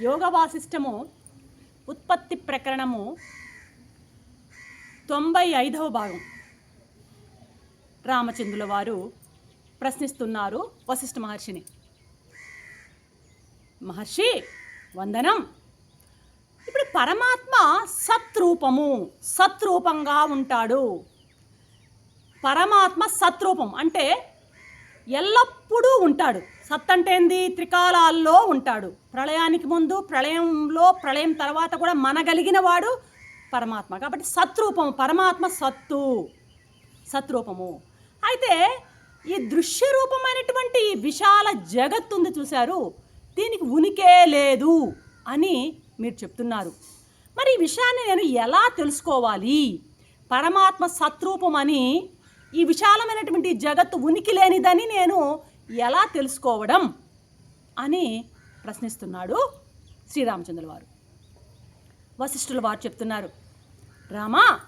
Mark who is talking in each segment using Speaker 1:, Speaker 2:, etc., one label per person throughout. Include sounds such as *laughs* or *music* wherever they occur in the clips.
Speaker 1: యోగ వాసిష్టము ఉత్పత్తి ప్రకరణము తొంభై ఐదవ భాగం. రామచంద్రుల వారు ప్రశ్నిస్తున్నారు వశిష్ఠ మహర్షిని. మహర్షి వందనం. ఇప్పుడు పరమాత్మ సత్రూపము సత్రూపంగా ఉంటాడు. పరమాత్మ సత్రూపం అంటే ఎల్లప్పుడూ ఉంటాడు. సత్తంటేంది? ఏంది త్రికాలాల్లో ఉంటాడు. ప్రళయానికి ముందు ప్రళయంలో ప్రళయం తర్వాత కూడా మనగలిగిన వాడు పరమాత్మ. కాబట్టి సత్రూపం పరమాత్మ సత్తు సత్రూపము. అయితే ఈ దృశ్య రూపమైనటువంటి ఈ విశాల జగత్తు ఉంది చూశారు. దీనికి ఉనికే లేదు అని మీరు చెప్తున్నారు. మరి ఈ విషయాన్ని నేను ఎలా తెలుసుకోవాలి? పరమాత్మ సత్రూపం అని ఈ విశాలమైనటువంటి జగత్తు ఉనికి లేనిదని నేను ఎలా తెలుసుకోవడం అని ప్రశ్నిస్తున్నాడు శ్రీరామచంద్రుల వారు. వశిష్ఠుల వారు చెప్తున్నారు రామా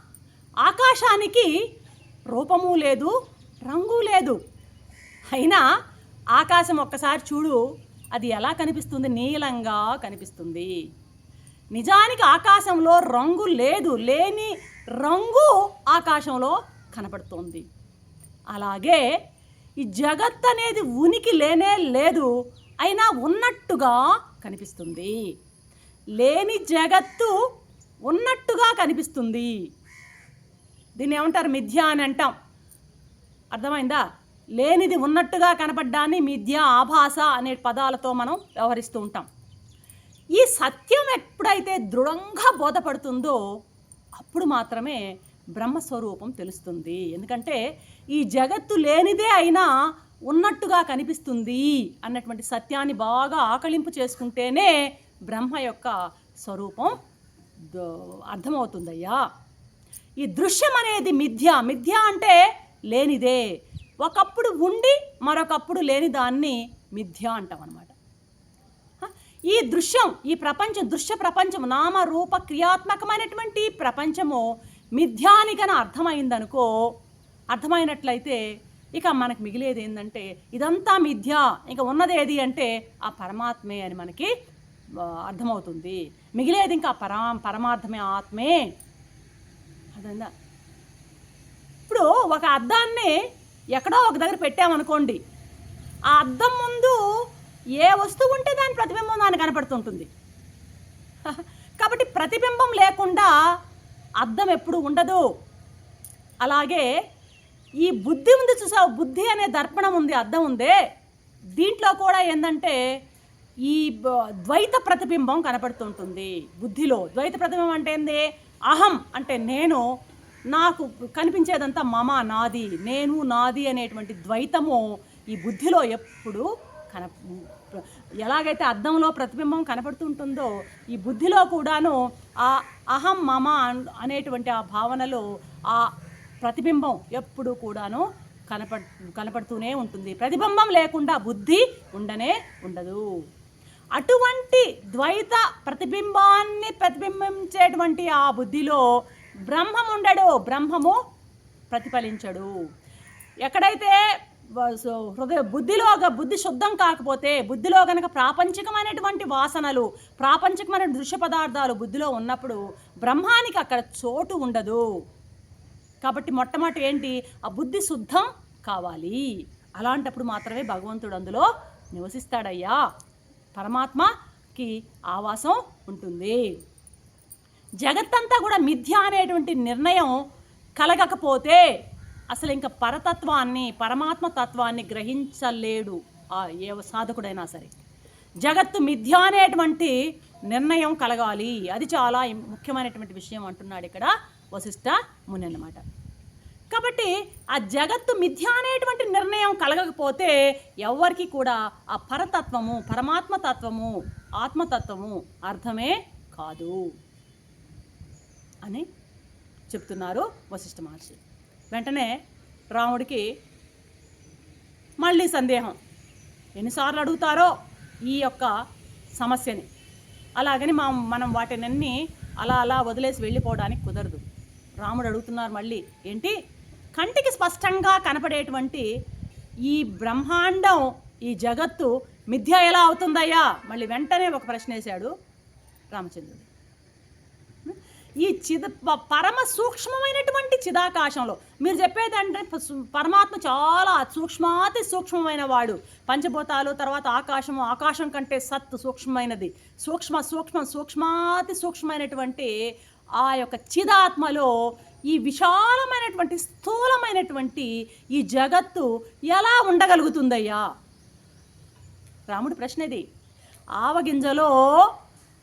Speaker 1: ఆకాశానికి రూపము లేదు రంగు లేదు. అయినా ఆకాశం ఒక్కసారి చూడు అది ఎలా కనిపిస్తుంది? నీలంగా కనిపిస్తుంది. నిజానికి ఆకాశంలో రంగు లేదు లేని రంగు ఆకాశంలో కనపడుతోంది. అలాగే ఈ జగత్ అనేది ఉనికి లేనే లేదు అయినా ఉన్నట్టుగా కనిపిస్తుంది. లేని జగత్తు ఉన్నట్టుగా కనిపిస్తుంది. దీన్ని ఏమంటారు? మిథ్య అని అంటాం. అర్థమైందా? లేనిది ఉన్నట్టుగా కనపడ్డాన్ని మిథ్య ఆభాస అనే పదాలతో మనం వ్యవహరిస్తూ ఉంటాం. ఈ సత్యం ఎప్పుడైతే దృఢంగా బోధపడుతుందో అప్పుడు మాత్రమే బ్రహ్మస్వరూపం తెలుస్తుంది. ఎందుకంటే ఈ జగత్తు లేనిదే అయినా ఉన్నట్టుగా కనిపిస్తుంది అన్నటువంటి సత్యాన్ని బాగా ఆకలింపు చేసుకుంటేనే బ్రహ్మ యొక్క స్వరూపం అర్థమవుతుందయ్యా. ఈ దృశ్యం అనేది మిథ్య. మిథ్య అంటే లేనిదే. ఒకప్పుడు ఉండి మరొకప్పుడు లేని దాన్ని మిథ్య అంటాం అనమాట ఈ దృశ్యం ఈ ప్రపంచం దృశ్య ప్రపంచం నామ రూప క్రియాత్మకమైనటువంటి ఈ ప్రపంచము మిథ్యానికన అర్థమైందనుకో అర్థమైనట్లయితే ఇక మనకు మిగిలేది ఏంటంటే ఇదంతా మిథ్య ఇక ఉన్నది ఏది అంటే ఆ పరమాత్మే అని మనకి అర్థమవుతుంది. మిగిలేది ఇంకా పరా పరమార్థమే ఆత్మే. అర్థమైందా? ఇప్పుడు ఒక అద్దాన్ని ఎక్కడో ఒక దగ్గర పెట్టామనుకోండి ఆ అద్దం ముందు ఏ వస్తువు ఉంటే దాని ప్రతిబింబం దాన్ని కనపడుతుంటుంది. *laughs* కాబట్టి ప్రతిబింబం లేకుండా అద్దం ఎప్పుడు ఉండదు. అలాగే ఈ బుద్ధి ఉంది చూసావు? బుద్ధి అనే దర్పణం ఉంది అర్థం ఉందే. దీంట్లో కూడా ఏంటంటే ఈ ద్వైత ప్రతిబింబం కనపడుతుంటుంది బుద్ధిలో. ద్వైత ప్రతిబింబం అంటే ఏంది? అహం అంటే నేను నాకు కనిపించేదంతా మమ నాది నేను నాది అనేటువంటి ద్వైతము ఈ బుద్ధిలో ఎప్పుడు కన ఎలాగైతే అద్దంలో ప్రతిబింబం కనపడుతుంటుందో ఈ బుద్ధిలో కూడాను ఆ అహం మమ అనేటువంటి ఆ భావనలో ఆ ప్రతిబింబం ఎప్పుడు కూడాను కనప కనపడుతూనే ఉంటుంది. ప్రతిబింబం లేకుండా బుద్ధి ఉండనే ఉండదు. అటువంటి ద్వైత ప్రతిబింబాన్ని ప్రతిబింబించేటువంటి ఆ బుద్ధిలో బ్రహ్మం ఉండడు బ్రహ్మము ప్రతిఫలించడు. ఎక్కడైతే హృదయ బుద్ధిలో ఒక బుద్ధి శుద్ధం కాకపోతే బుద్ధిలో కనుక ప్రాపంచికమైనటువంటి వాసనలు ప్రాపంచికమైన దృశ్య పదార్థాలు బుద్ధిలో ఉన్నప్పుడు బ్రహ్మానికి అక్కడ చోటు ఉండదు. కాబట్టి మొట్టమొదటి ఏంటి? ఆ బుద్ధి శుద్ధం కావాలి. అలాంటప్పుడు మాత్రమే భగవంతుడు అందులో నివసిస్తాడయ్యా. పరమాత్మకి ఆవాసం ఉంటుంది. జగత్తంతా కూడా మిథ్య అనేటువంటి నిర్ణయం కలగకపోతే అసలు ఇంకా పరతత్వాన్ని పరమాత్మ తత్వాన్ని గ్రహించలేడు ఆ ఏ సాధకుడైనా సరే. జగత్తు మిథ్య అనేటువంటి నిర్ణయం కలగాలి. అది చాలా ముఖ్యమైనటువంటి విషయం అంటున్నాడు ఇక్కడ వశిష్ఠ ముని అనమాట కాబట్టి ఆ జగత్తు మిథ్య అనేటువంటి నిర్ణయం కలగకపోతే ఎవరికి కూడా ఆ పరతత్వము పరమాత్మతత్వము ఆత్మతత్వము అర్థమే కాదు అని చెప్తున్నారు వశిష్ఠ మహర్షి. వెంటనే రాముడికి మళ్ళీ సందేహం. ఎన్నిసార్లు అడుగుతారో ఈ యొక్క సమస్యని. అలాగని మా మనం వాటినన్నీ అలా అలా వదిలేసి వెళ్ళిపోవడానికి కుదరదు. రాముడు అడుగుతున్నారు మళ్ళీ ఏంటి? కంటికి స్పష్టంగా కనపడేటువంటి ఈ బ్రహ్మాండం ఈ జగత్తు మిథ్య ఎలా అవుతుందయ్యా? మళ్ళీ వెంటనే ఒక ప్రశ్న వేశాడు రామచంద్రుడు. ఈ చిద పరమ సూక్ష్మమైనటువంటి చిదాకాశంలో మీరు చెప్పేదంటే పరమాత్మ చాలా సూక్ష్మాతి సూక్ష్మమైన వాడు. పంచభూతాలు తర్వాత ఆకాశము ఆకాశం కంటే సత్ సూక్ష్మమైనది. సూక్ష్మ సూక్ష్మ సూక్ష్మాతి సూక్ష్మమైనటువంటి ఆ యొక్క చిదాత్మలో ఈ విశాలమైనటువంటి స్థూలమైనటువంటి ఈ జగత్తు ఎలా ఉండగలుగుతుందయ్యా? రాముడి ప్రశ్న ఇది. ఆవగింజలో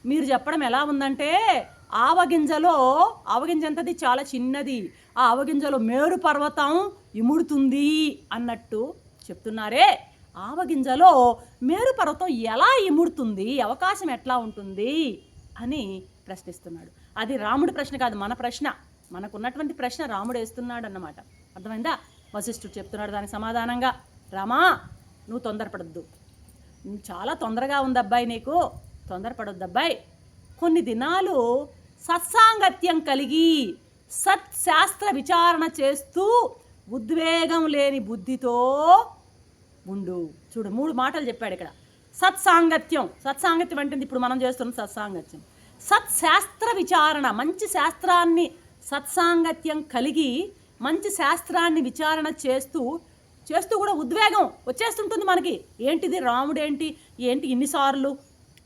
Speaker 1: మీరు చెప్పడం ఎలా ఉందంటే ఆవగింజలో ఆవగింజ ఎంతది? చాలా చిన్నది. ఆ ఆవగింజలో మేరు పర్వతం ఇముడుతుంది అన్నట్టు చెప్తున్నారే. ఆవగింజలో మేరు పర్వతం ఎలా ఇముడుతుంది? అవకాశం ఎట్లా ఉంటుంది? అని ప్రశ్నిస్తున్నాడు. అది రాముడి ప్రశ్న కాదు మన ప్రశ్న. మనకున్నటువంటి ప్రశ్న రాముడు వేస్తున్నాడు అన్నమాట అర్థమైందా? వశిష్ఠుడు చెప్తున్నాడు దానికి సమాధానంగా. రామా నువ్వు తొందరపడద్దు. నువ్వు చాలా తొందరగా ఉంది అబ్బాయి నీకు. తొందరపడొద్దు అబ్బాయి. కొన్ని దినాలు సత్సాంగత్యం కలిగి సత్శాస్త్ర విచారణ చేస్తూ ఉద్వేగం లేని బుద్ధితో ఉండు. చూడు మూడు మాటలు చెప్పాడు ఇక్కడ. సత్సాంగత్యం. సత్సాంగత్యం అంటే ఇప్పుడు మనం చేస్తున్న సత్సాంగత్యం. సత్శాస్త్ర విచారణ మంచి శాస్త్రాన్ని సత్సాంగత్యం కలిగి మంచి శాస్త్రాన్ని విచారణ చేస్తూ చేస్తూ కూడా ఉద్వేగం వచ్చేస్తుంటుంది మనకి. ఏంటిది? రాముడు ఏంటి ఏంటి ఇన్నిసార్లు?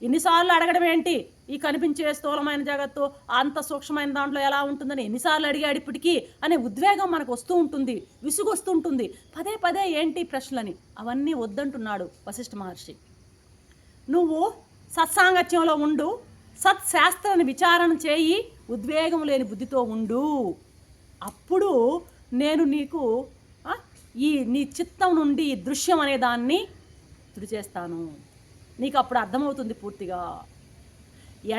Speaker 1: ఇన్నిసార్లు అడగడం ఏంటి? ఈ కనిపించే స్థూలమైన జగత్తు అంత సూక్ష్మమైన దాంట్లో ఎలా ఉంటుందని ఎన్నిసార్లు అడిగాడు ఇప్పటికీ అనే ఉద్వేగం మనకు వస్తూ ఉంటుంది విసుగు వస్తూ ఉంటుంది పదే పదే ఏంటి ప్రశ్నలని? అవన్నీ వద్దంటున్నాడు వశిష్ఠ మహర్షి. నువ్వు సత్సాంగత్యంలో ఉండు సత్శాస్త్రాన్ని విచారణ చేయి ఉద్వేగం లేని బుద్ధితో ఉండు. అప్పుడు నేను నీకు ఈ నీ చిత్తం నుండి ఈ దృశ్యం అనే దాన్ని తుడి చేస్తాను నీకు అప్పుడు అర్థమవుతుంది పూర్తిగా.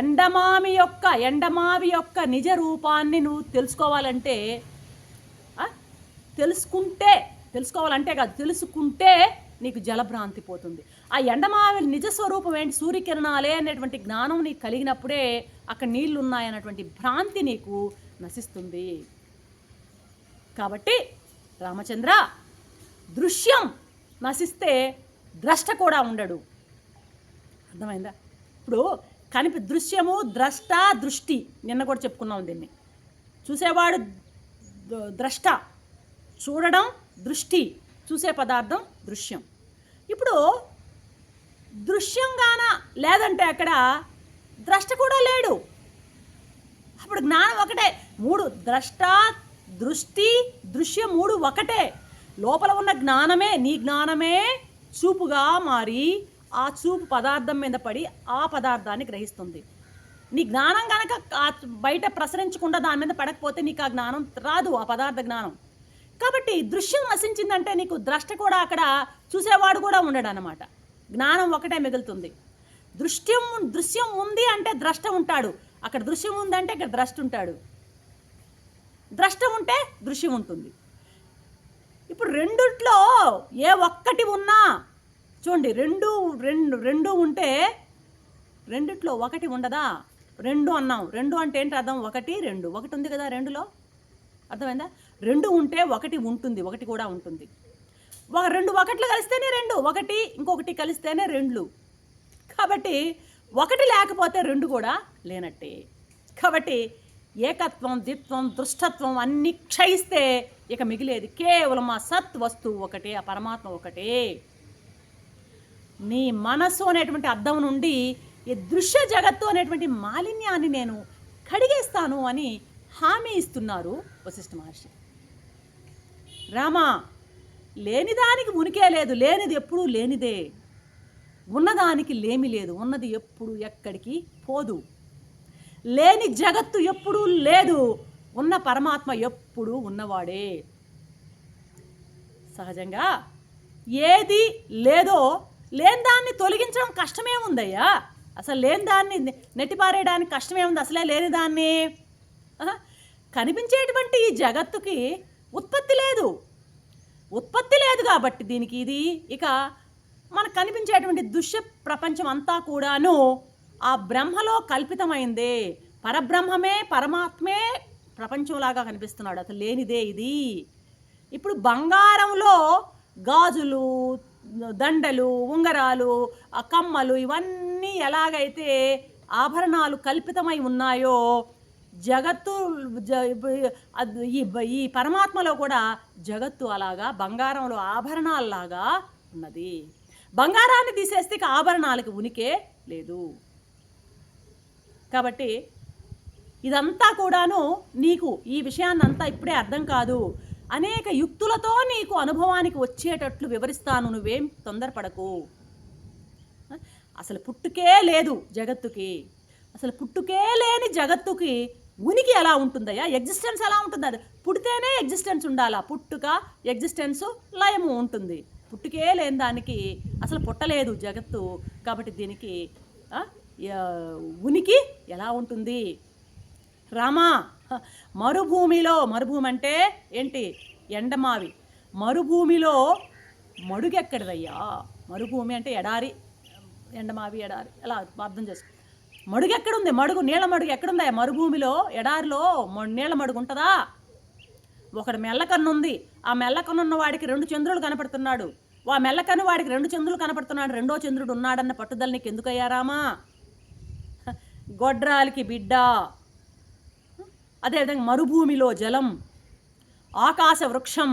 Speaker 1: ఎండమామి యొక్క ఎండమావి యొక్క నిజ రూపాన్ని నువ్వు తెలుసుకోవాలంటే తెలుసుకుంటే తెలుసుకోవాలంటే కాదు తెలుసుకుంటే నీకు జలభ్రాంతి పోతుంది. ఆ ఎండమావి నిజస్వరూపం ఏంటి? సూర్యకిరణాలే అనేటువంటి జ్ఞానం నీకు కలిగినప్పుడే అక్కడ నీళ్ళు ఉన్నాయన్నటువంటి భ్రాంతి నీకు నశిస్తుంది. కాబట్టి రామచంద్ర దృశ్యం నశిస్తే ద్రష్ట కూడా ఉండడు. అర్థమైందా? ఇప్పుడు కనిపి దృశ్యము ద్రష్ట దృష్టి నిన్న కూడా చెప్పుకున్నాం దీన్ని. చూసేవాడు ద్రష్ట. చూడడం దృష్టి. చూసే పదార్థం దృశ్యం. ఇప్పుడు దృశ్యంగాన లేదంటే అక్కడ ద్రష్ట కూడా లేడు. అప్పుడు జ్ఞానం ఒకటే. మూడు ద్రష్ట దృష్టి దృశ్యం మూడు ఒకటే. లోపల ఉన్న జ్ఞానమే నీ జ్ఞానమే చూపుగా మారి ఆ చూపు పదార్థం మీద పడి ఆ పదార్థాన్ని గ్రహిస్తుంది. నీ జ్ఞానం కనుక బయట ప్రసరించకుండా దాని మీద పడకపోతే నీకు ఆ జ్ఞానం రాదు ఆ పదార్థ జ్ఞానం. కాబట్టి దృశ్యం నశించిందంటే నీకు ద్రష్ట కూడా అక్కడ చూసేవాడు కూడా ఉండడు అనమాట జ్ఞానం ఒకటే మిగులుతుంది. దృశ్యం దృశ్యం ఉంది అంటే ద్రష్ట ఉంటాడు. అక్కడ దృశ్యం ఉందంటే ఇక్కడ ద్రష్ట ఉంటాడు. ద్రష్ట ఉంటే దృశ్యం ఉంటుంది. ఇప్పుడు రెండిట్లో ఏ ఒక్కటి ఉన్నా చూడండి రెండు రెండు రెండు ఉంటే రెండిట్లో ఒకటి ఉండదా? రెండు అన్నాం. రెండు అంటే ఏంటి అర్థం? ఒకటి రెండు. ఒకటి ఉంది కదా రెండులో. అర్థమైందా? రెండు ఉంటే ఒకటి ఉంటుంది ఒకటి కూడా ఉంటుంది. ఒక రెండు ఒకట్లు కలిస్తేనే రెండు ఒకటి ఇంకొకటి కలిస్తేనే రెండు. కాబట్టి ఒకటి లేకపోతే రెండు కూడా లేనట్టే. కాబట్టి ఏకత్వం ద్విత్వం దృష్టత్వం అన్నీ క్షయిస్తే ఇక మిగిలేది కేవలం ఆ సత్ వస్తువు ఒకటే ఆ పరమాత్మ ఒకటే. నీ మనస్సు అనేటువంటి అర్థం నుండి ఈ దృశ్య జగత్తు అనేటువంటి మాలిన్యాన్ని నేను కడిగేస్తాను అని హామీ ఇస్తున్నారు వశిష్ఠ మహర్షి. రామా లేనిదానికి మునికే లేదు లేనిది ఎప్పుడూ లేనిదే. ఉన్నదానికి లేమి లేదు ఉన్నది ఎప్పుడు ఎక్కడికి పోదు. లేని జగత్తు ఎప్పుడూ లేదు ఉన్న పరమాత్మ ఎప్పుడూ ఉన్నవాడే. సహజంగా ఏది లేదో లేని దాన్ని తొలగించడం కష్టమే ఉందయ్యా. అసలు లేని దాన్ని నెట్టిపారేయడానికి కష్టమే ఉంది అసలే లేని దాన్ని కనిపించేటువంటి ఈ జగత్తుకి ఉత్పత్తి లేదు. ఉత్పత్తి లేదు కాబట్టి దీనికి ఇది ఇక మనకు కనిపించేటువంటి దృశ్య ప్రపంచం అంతా కూడాను ఆ బ్రహ్మలో కల్పితమైందే. పరబ్రహ్మమే పరమాత్మే ప్రపంచంలాగా కనిపిస్తున్నాడు. అసలు లేనిదే ఇది. ఇప్పుడు బంగారంలో గాజులు దండలు ఉంగరాలు కమ్మలు ఇవన్నీ ఎలాగైతే ఆభరణాలు కల్పితమై ఉన్నాయో జగత్తు జ- ఈ ఈ పరమాత్మలో కూడా జగత్తు అలాగా బంగారంలో ఆభరణాలలాగా ఉన్నది. బంగారాన్ని తీసేస్తే ఇక ఆభరణాలకి ఉనికే లేదు. కాబట్టి ఇదంతా కూడాను నీకు ఈ విషయాన్నంతా ఇప్పుడే అర్థం కాదు. అనేక యుక్తులతో నీకు అనుభవానికి వచ్చేటట్లు వివరిస్తాను నువ్వేం తొందరపడకు. అసలు పుట్టుకే లేదు జగత్తుకి. అసలు పుట్టుకే లేని జగత్తుకి ఉనికి ఎలా ఉంటుందయ్యా? ఎగ్జిస్టెన్స్ ఎలా ఉంటుంది అది పుడితేనే ఎగ్జిస్టెన్స్ ఉండాలా? పుట్టుక ఎగ్జిస్టెన్స్ లయము ఉంటుంది. పుట్టుకే లేని దానికి అసలు పుట్టలేదు జగత్తు. కాబట్టి దీనికి ఉనికి ఎలా ఉంటుంది? రామా మరుభూమిలో మరుభూమి అంటే ఏంటి? ఎండమావి. మరుభూమిలో మడుగెక్కడిదయ్యా? మరుభూమి అంటే ఎడారి ఎండమావి ఎడారి. ఎలా అర్థం చేసుకో మడుగు ఎక్కడుంది? మడుగు నీళ్ళ మడుగు ఎక్కడుందా? మరుభూమిలో ఎడారిలో నీళ్ళ మడుగు ఉంటుందా? ఒకడు మెల్లకన్ను ఉంది. ఆ మెల్లకన్ను ఉన్న వాడికి రెండు చంద్రులు కనపడుతున్నాడు. ఆ మెల్లకన్ను వాడికి రెండు చంద్రులు కనపడుతున్నాడు. రెండో చంద్రుడు ఉన్నాడన్న పట్టుదల నీకు ఎందుకయ్యారామా గొడ్రాలికి బిడ్డ. అదేవిధంగా మరుభూమిలో జలం ఆకాశ వృక్షం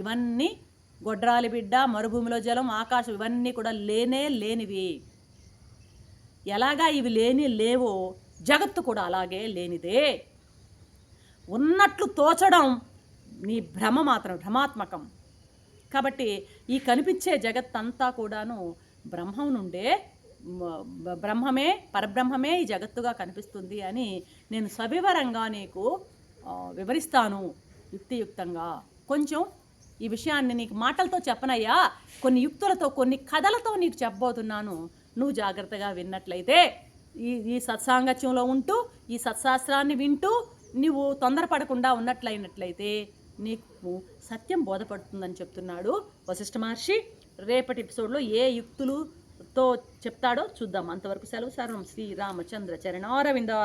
Speaker 1: ఇవన్నీ గొడ్రాలి బిడ్డ మరుభూమిలో జలం ఆకాశం ఇవన్నీ కూడా లేనే లేనివి. ఎలాగా ఇవి లేని లేవో జగత్తు కూడా అలాగే లేనిదే. ఉన్నట్లు తోచడం నీ భ్రమ మాత్రం భ్రమాత్మకం. కాబట్టి ఈ కనిపించే జగత్తంతా కూడాను బ్రహ్మం నుండే బ్రహ్మమే పరబ్రహ్మమే ఈ జగత్తుగా కనిపిస్తుంది అని నేను సవివరంగా నీకు వివరిస్తాను యుక్తియుక్తంగా. కొంచెం ఈ విషయాన్ని నీకు మాటలతో చెప్పనయ్యా కొన్ని యుక్తులతో కొన్ని కథలతో నీకు చెప్పబోతున్నాను. నువ్వు జాగ్రత్తగా విన్నట్లయితే ఈ ఈ సత్సాంగత్యంలో ఉంటూ ఈ సత్శాస్త్రాన్ని వింటూ నువ్వు తొందరపడకుండా ఉన్నట్లయినట్లయితే నీకు సత్యం బోధపడుతుందని చెప్తున్నాడు వశిష్ఠ మహర్షి. రేపటి ఎపిసోడ్లో ఏ యుక్తులుతో చెప్తాడో చూద్దాం. అంతవరకు సెలవు సర్వం శ్రీరామచంద్ర చరణారవిందార్.